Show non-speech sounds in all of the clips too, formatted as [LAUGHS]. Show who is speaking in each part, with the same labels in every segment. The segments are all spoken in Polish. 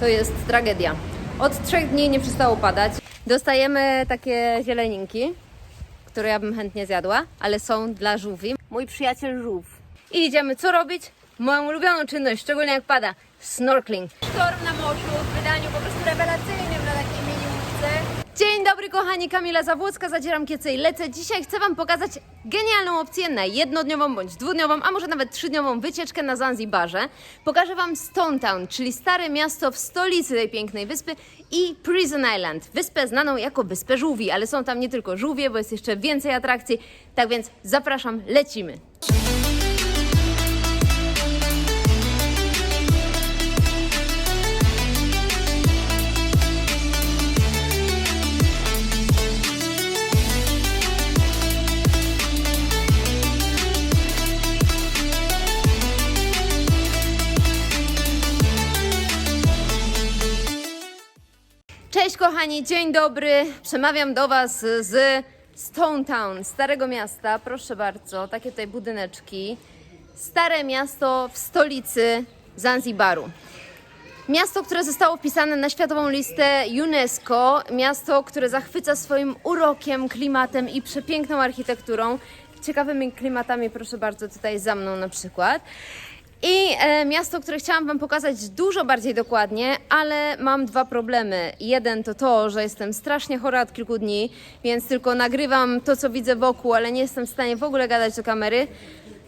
Speaker 1: to jest tragedia. Od trzech dni nie przestało padać. Dostajemy takie zieleninki, które ja bym chętnie zjadła, ale są dla żółwi. Mój przyjaciel żółw. I idziemy co robić? Moją ulubioną czynność, szczególnie jak pada. Snorkeling. Sztorm na morzu w wydaniu po prostu rewelacyjnym na takiej mini łódce. Dzień dobry kochani, Kamila Zawłocka, zadzieram kiece i lecę. Dzisiaj chcę Wam pokazać genialną opcję na jednodniową bądź dwudniową, a może nawet trzydniową wycieczkę na Zanzibarze. Pokażę Wam Stone Town, czyli stare miasto w stolicy tej pięknej wyspy i Prison Island, wyspę znaną jako Wyspę Żółwi, ale są tam nie tylko żółwie, bo jest jeszcze więcej atrakcji. Tak więc zapraszam, lecimy. Kochani, dzień dobry. Przemawiam do Was z Stone Town, Starego Miasta. Proszę bardzo, takie tutaj budyneczki. Stare miasto w stolicy Zanzibaru. Miasto, które zostało wpisane na światową listę UNESCO, miasto, które zachwyca swoim urokiem, klimatem i przepiękną architekturą. Ciekawymi klimatami, proszę bardzo, tutaj za mną na przykład. I e, miasto, które chciałam Wam pokazać dużo bardziej dokładnie, ale mam dwa problemy. Jeden to to, że jestem strasznie chora od kilku dni, więc tylko nagrywam to, co widzę wokół, ale nie jestem w stanie w ogóle gadać do kamery.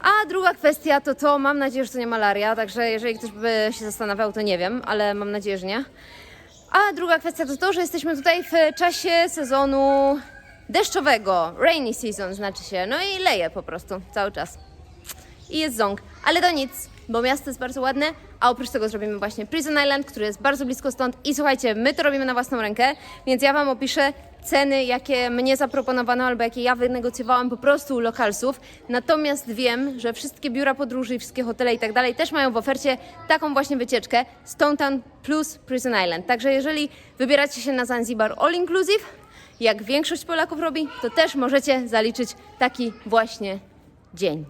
Speaker 1: A druga kwestia to to, mam nadzieję, że to nie malaria, także jeżeli ktoś by się zastanawiał, to nie wiem, ale mam nadzieję, że nie. A druga kwestia to to, że jesteśmy tutaj w czasie sezonu deszczowego, rainy season znaczy się, no i leje po prostu cały czas i jest ząg. Ale to nic, bo miasto jest bardzo ładne, a oprócz tego zrobimy właśnie Prison Island, który jest bardzo blisko stąd. I słuchajcie, my to robimy na własną rękę, więc ja Wam opiszę ceny, jakie mnie zaproponowano albo jakie ja wynegocjowałam po prostu u lokalsów. Natomiast wiem, że wszystkie biura podróży, wszystkie hotele i tak dalej też mają w ofercie taką właśnie wycieczkę Stone Town plus Prison Island. Także jeżeli wybieracie się na Zanzibar all inclusive, jak większość Polaków robi, to też możecie zaliczyć taki właśnie dzień.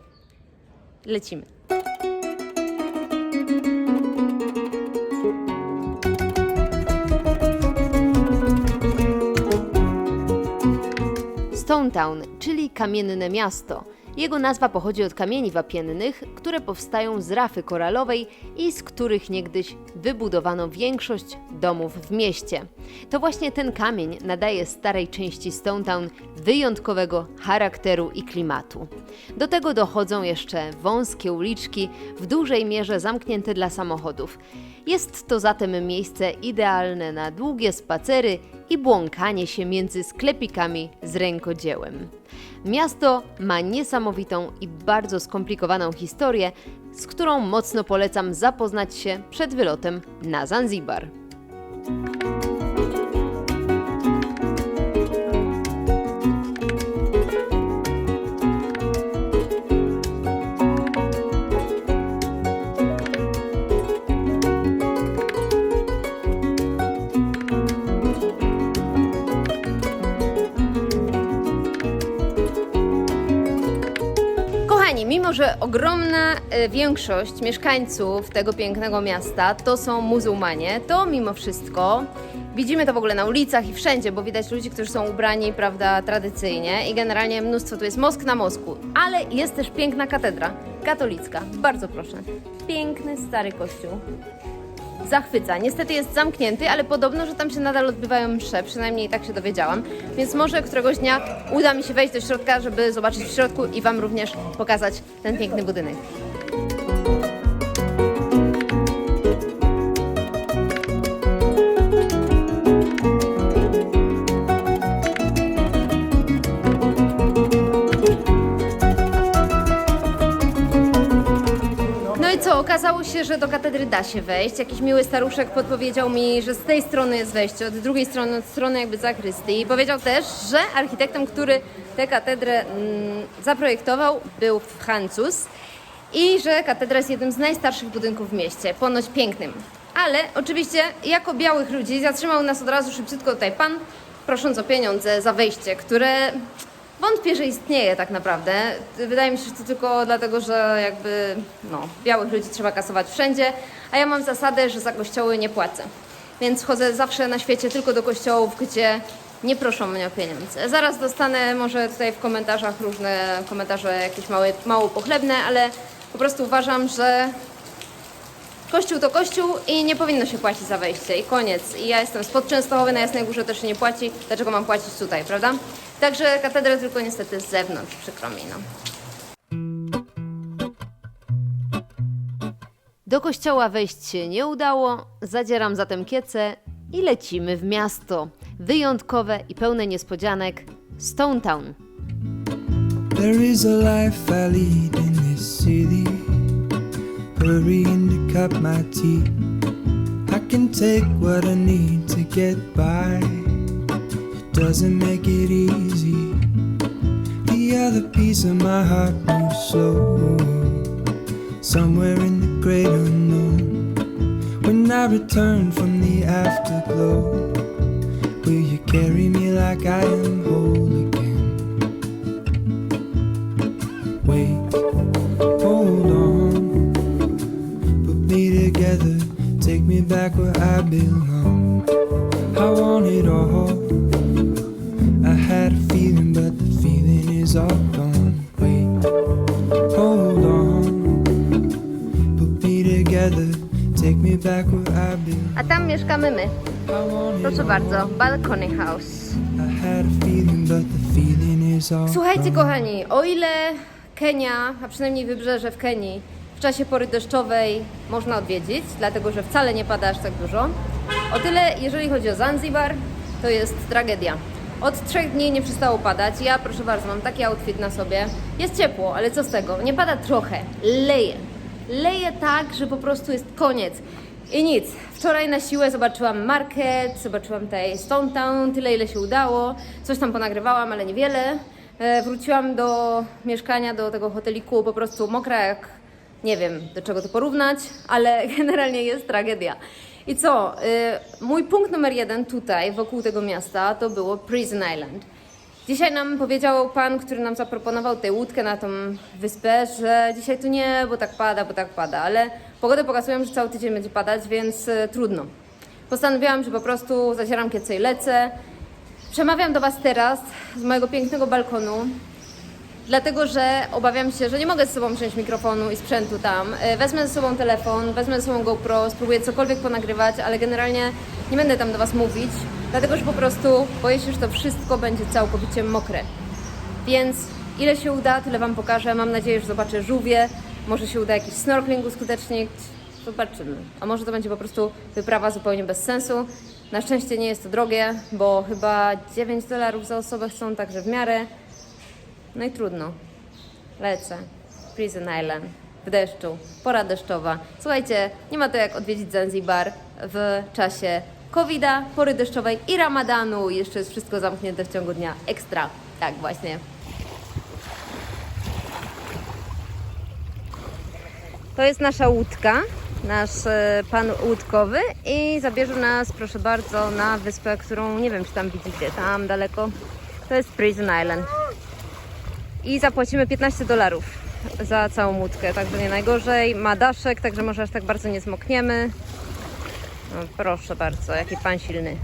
Speaker 1: Lecimy. Town, czyli kamienne miasto. Jego nazwa pochodzi od kamieni wapiennych, które powstają z rafy koralowej i z których niegdyś wybudowano większość domów w mieście. To właśnie ten kamień nadaje starej części Stone Town wyjątkowego charakteru i klimatu. Do tego dochodzą jeszcze wąskie uliczki, w dużej mierze zamknięte dla samochodów. Jest to zatem miejsce idealne na długie spacery i błąkanie się między sklepikami z rękodziełem. Miasto ma niesamowitą i bardzo skomplikowaną historię, z którą mocno polecam zapoznać się przed wylotem na Zanzibar. Ogromna e, większość mieszkańców tego pięknego miasta to są muzułmanie, to mimo wszystko widzimy to w ogóle na ulicach i wszędzie, bo widać ludzi, którzy są ubrani, prawda, tradycyjnie i generalnie mnóstwo tu jest mosk na mosku, ale jest też piękna katedra katolicka. Bardzo proszę. Piękny stary kościół zachwyca. Niestety jest zamknięty, ale podobno, że tam się nadal odbywają msze, przynajmniej tak się dowiedziałam. Więc może któregoś dnia uda mi się wejść do środka, żeby zobaczyć w środku i Wam również pokazać ten piękny budynek. Okazało się, że do katedry da się wejść. Jakiś miły staruszek podpowiedział mi, że z tej strony jest wejście, od drugiej strony, od strony jakby. I powiedział też, że architektem, który tę katedrę mm, zaprojektował, był Francuz i że katedra jest jednym z najstarszych budynków w mieście, ponoć pięknym. Ale oczywiście, jako białych ludzi, zatrzymał nas od razu szybciutko tutaj pan, prosząc o pieniądze za wejście, które Wątpię, że istnieje tak naprawdę. Wydaje mi się, że to tylko dlatego, że jakby no, białych ludzi trzeba kasować wszędzie, a ja mam zasadę, że za kościoły nie płacę. więc chodzę zawsze na świecie tylko do kościołów, gdzie nie proszą mnie o pieniądze. Zaraz dostanę może tutaj w komentarzach różne komentarze jakieś małe, mało pochlebne, ale po prostu uważam, że Kościół to kościół i nie powinno się płacić za wejście i koniec. I ja jestem spod Częstochowy, na Jasnej Górze też się nie płaci, dlaczego mam płacić tutaj, prawda? Także katedra tylko niestety z zewnątrz, przykro mi, no. Do kościoła wejść się nie udało, zadzieram zatem kiece i lecimy w miasto. Wyjątkowe i pełne niespodzianek Stone Town.
Speaker 2: There is a life I lead in this city. To cut my teeth. I can take what I need to get by. It doesn't make it easy. The other piece of my heart moves slow. Somewhere in the great unknown. When I return from the afterglow, will you carry me like I am whole again? I belong. I want it all. I had a feeling, but the feeling is all gone. Wait, hold on. Put me together, take me back where I belong.
Speaker 1: A tam mieszkamy my. Proszę bardzo, Balcony House.
Speaker 2: I had a feeling, but the feeling is all
Speaker 1: Słuchajcie,
Speaker 2: gone.
Speaker 1: kochani, o ile Kenia, a przynajmniej wybrzeże w Kenii, w czasie pory deszczowej można odwiedzić, dlatego że wcale nie pada aż tak dużo, o tyle jeżeli chodzi o Zanzibar, to jest tragedia. Od trzech dni nie przestało padać. Ja, proszę bardzo, mam taki outfit na sobie. Jest ciepło, ale co z tego? Nie pada trochę, leje. Leje tak, że po prostu jest koniec. I nic. Wczoraj na siłę zobaczyłam market, zobaczyłam tutaj Stone Town, tyle ile się udało. Coś tam ponagrywałam, ale niewiele. E, Wróciłam do mieszkania, do tego hoteliku, po prostu mokra jak nie wiem do czego to porównać, ale [LAUGHS] generalnie jest tragedia. I co? y, Mój punkt numer jeden tutaj, wokół tego miasta, to było Prison Island. Dzisiaj nam powiedział pan, który nam zaproponował tę łódkę na tą wyspę, że dzisiaj tu nie, bo tak pada, bo tak pada, ale pogodę pokazują, że cały tydzień będzie padać, więc y, trudno. Postanowiłam, że po prostu zacieram kiece i lecę. Przemawiam do Was teraz z mojego pięknego balkonu, dlatego że obawiam się, że nie mogę z sobą wziąć mikrofonu i sprzętu tam. E, Wezmę ze sobą telefon, wezmę ze sobą GoPro, spróbuję cokolwiek ponagrywać, ale generalnie nie będę tam do Was mówić, dlatego że po prostu boję się, że to wszystko będzie całkowicie mokre. Więc ile się uda, tyle Wam pokażę. Mam nadzieję, że zobaczę żółwie, może się uda jakiś snorkeling uskutecznić. Zobaczymy. A może to będzie po prostu wyprawa zupełnie bez sensu. Na szczęście nie jest to drogie, bo chyba 9 dolarów za osobę chcą, także w miarę. No i trudno. Lecę. Prison Island. W deszczu. Pora deszczowa. Słuchajcie, nie ma to jak odwiedzić Zanzibar w czasie COVID-a, pory deszczowej i ramadanu. Jeszcze jest wszystko zamknięte w ciągu dnia. Ekstra. Tak właśnie. To jest nasza łódka, nasz e, pan łódkowy i zabierze nas, proszę bardzo, na wyspę, którą nie wiem, czy tam widzicie, tam daleko. To jest Prison Island. I zapłacimy 15 dolarów za całą łódkę, także nie najgorzej. Ma daszek, także może aż tak bardzo nie zmokniemy. No, proszę bardzo, jaki pan silny.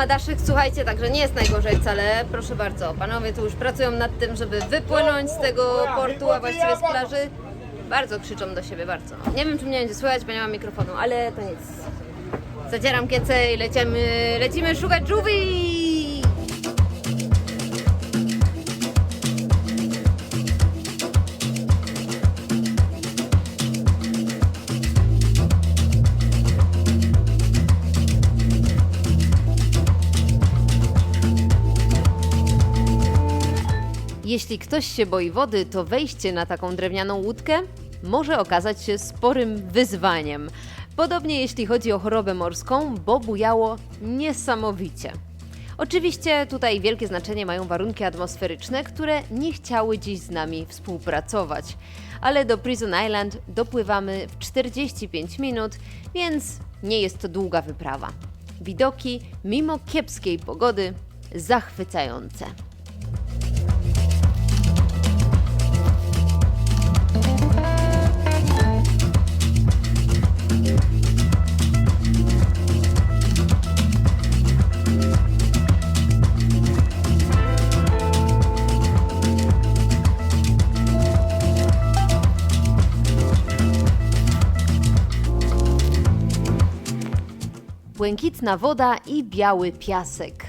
Speaker 1: Ma daszek, słuchajcie, także nie jest najgorzej wcale. Proszę bardzo, panowie tu już pracują nad tym, żeby wypłynąć z tego portu, a właściwie z plaży. Bardzo krzyczą do siebie, bardzo. Nie wiem, czy mnie będzie słychać, bo nie mam mikrofonu, ale to nic. Zadzieram kiece i lecimy, lecimy szukać żółwi! Jeśli ktoś się boi wody, to wejście na taką drewnianą łódkę może okazać się sporym wyzwaniem. Podobnie jeśli chodzi o chorobę morską, bo bujało niesamowicie. Oczywiście tutaj wielkie znaczenie mają warunki atmosferyczne, które nie chciały dziś z nami współpracować. Ale do Prison Island dopływamy w 45 minut, więc nie jest to długa wyprawa. Widoki, mimo kiepskiej pogody, zachwycające. Błękitna woda i biały piasek.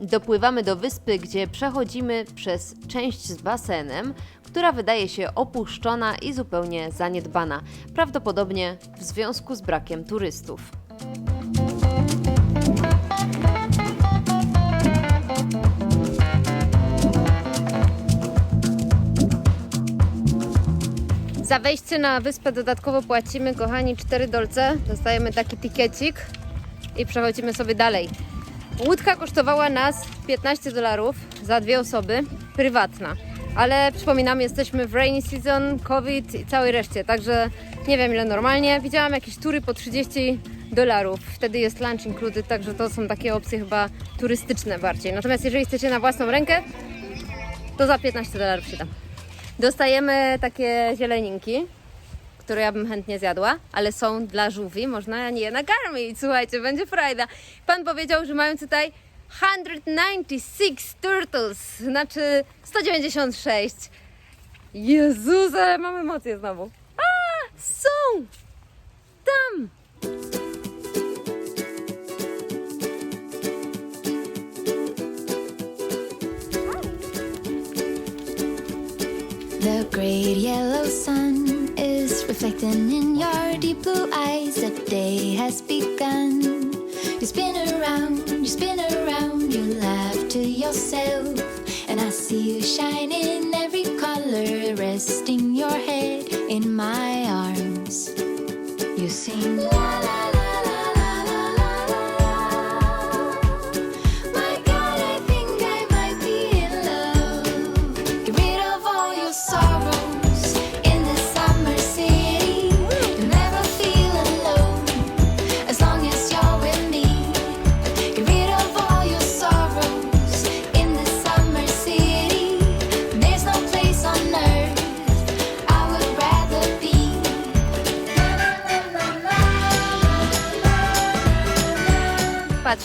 Speaker 1: Dopływamy do wyspy, gdzie przechodzimy przez część z basenem, która wydaje się opuszczona i zupełnie zaniedbana, prawdopodobnie w związku z brakiem turystów. Za wejście na wyspę dodatkowo płacimy, kochani, 4 dolce. Dostajemy taki tikiecik i przechodzimy sobie dalej. Łódka kosztowała nas 15 dolarów za dwie osoby, prywatna. Ale przypominam, jesteśmy w rainy season, COVID i całej reszcie, także nie wiem ile normalnie. Widziałam jakieś tury po 30 dolarów. Wtedy jest lunch included, także to są takie opcje chyba turystyczne bardziej. Natomiast jeżeli chcecie na własną rękę, to za 15 dolarów się da. Dostajemy takie zieleninki, które ja bym chętnie zjadła, ale są dla żółwi, można je nakarmić. Słuchajcie, będzie frajda. Pan powiedział, że mają tutaj 196 turtles, znaczy 196. Jezus, ale mam emocje znowu. A, są! Tam!
Speaker 3: The great yellow sun reflecting in your deep blue eyes. The day has begun. You spin around, you spin around, you laugh to yourself. And I see you shine in every color, resting your head in my arms. You sing la la la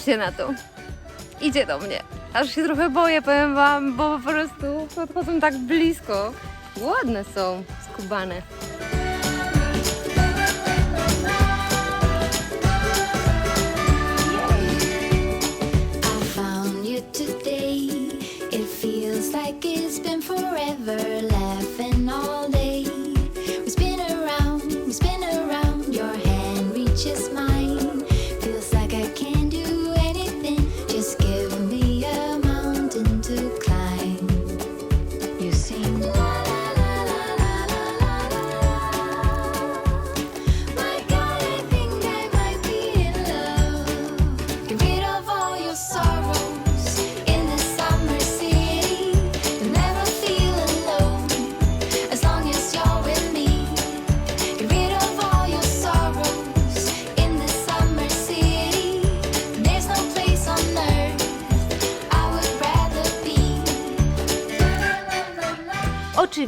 Speaker 1: Patrzcie na to. Idzie do mnie. Aż się trochę boję, powiem wam, bo po prostu podchodzą tak blisko. Ładne są, skubane.
Speaker 3: Forever,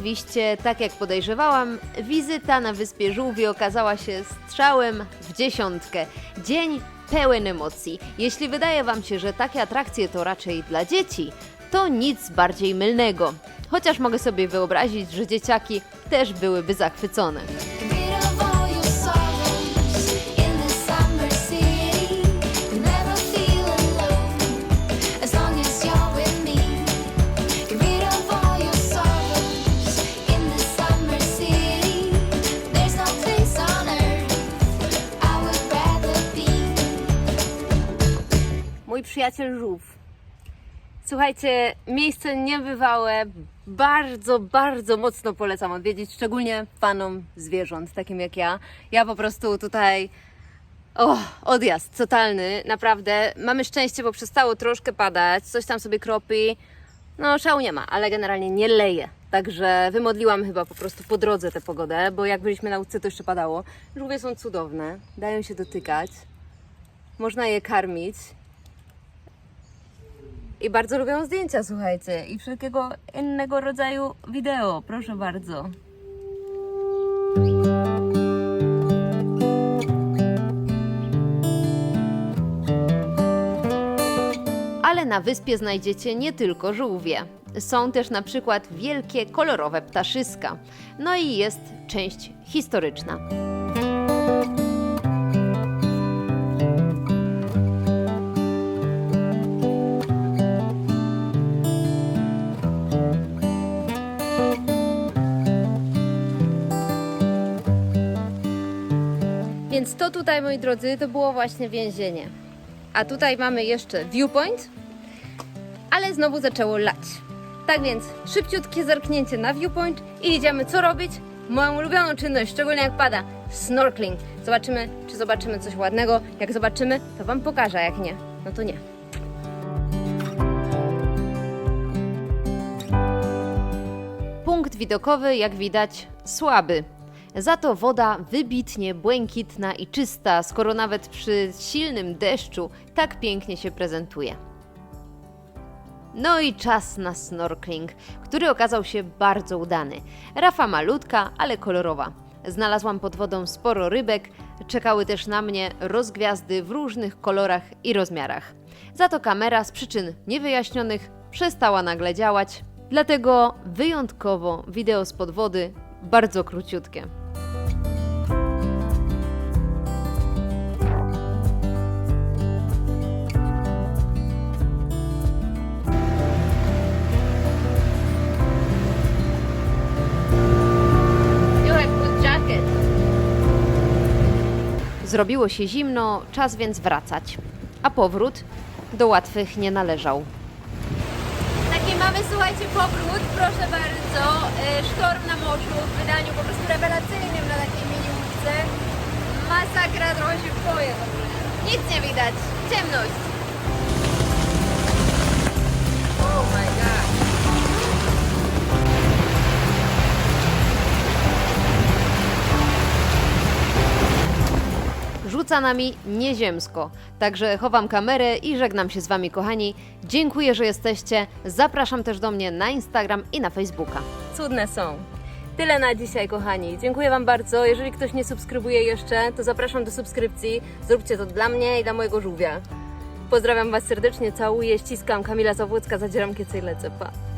Speaker 1: Oczywiście, tak jak podejrzewałam, wizyta na Wyspie Żółwi okazała się strzałem w dziesiątkę. Dzień pełen emocji. Jeśli wydaje Wam się, że takie atrakcje to raczej dla dzieci, to nic bardziej mylnego. Chociaż mogę sobie wyobrazić, że dzieciaki też byłyby zachwycone. Przyjaciel żółw. Słuchajcie, miejsce niebywałe, bardzo, bardzo mocno polecam odwiedzić, szczególnie fanom zwierząt, takim jak ja. Ja po prostu tutaj O, odjazd totalny, naprawdę. Mamy szczęście, bo przestało troszkę padać, coś tam sobie kropi. No, szału nie ma, ale generalnie nie leje. Także wymodliłam chyba po prostu po drodze tę pogodę, bo jak byliśmy na łódce, to jeszcze padało. Żółwie są cudowne, dają się dotykać, można je karmić. I bardzo lubią zdjęcia, słuchajcie, i wszelkiego innego rodzaju wideo. Proszę bardzo. Ale na wyspie znajdziecie nie tylko żółwie. Są też na przykład wielkie, kolorowe ptaszyska. No i jest część historyczna. To tutaj, moi drodzy, to było właśnie więzienie. A tutaj mamy jeszcze viewpoint, ale znowu zaczęło lać. Tak więc szybciutkie zerknięcie na viewpoint i idziemy co robić? Moją ulubioną czynność, szczególnie jak pada, snorkeling. Zobaczymy, czy zobaczymy coś ładnego. Jak zobaczymy, to Wam pokażę, jak nie, no to nie. Punkt widokowy, jak widać, słaby. Za to woda wybitnie błękitna i czysta, skoro nawet przy silnym deszczu tak pięknie się prezentuje. No i czas na snorkeling, który okazał się bardzo udany. Rafa malutka, ale kolorowa. Znalazłam pod wodą sporo rybek, czekały też na mnie rozgwiazdy w różnych kolorach i rozmiarach. Za to kamera z przyczyn niewyjaśnionych przestała nagle działać, dlatego wyjątkowo wideo spod wody bardzo króciutkie. Zrobiło się zimno, czas więc wracać. A powrót do łatwych nie należał. Taki mamy, słuchajcie, powrót, proszę bardzo. E, Sztorm na morzu w wydaniu po prostu rewelacyjnym na takiej mini łódce. Masakra, trochę się boję. Nic nie widać, ciemność. Rzuca nami nieziemsko. Także chowam kamerę i żegnam się z Wami, kochani. Dziękuję, że jesteście. Zapraszam też do mnie na Instagram i na Facebooka. Cudne są. Tyle na dzisiaj, kochani. Dziękuję Wam bardzo. Jeżeli ktoś nie subskrybuje jeszcze, to zapraszam do subskrypcji. Zróbcie to dla mnie i dla mojego żółwia. Pozdrawiam Was serdecznie, całuję, ściskam. Kamila Zawłocka, zadzieram kiece i lecę. Pa.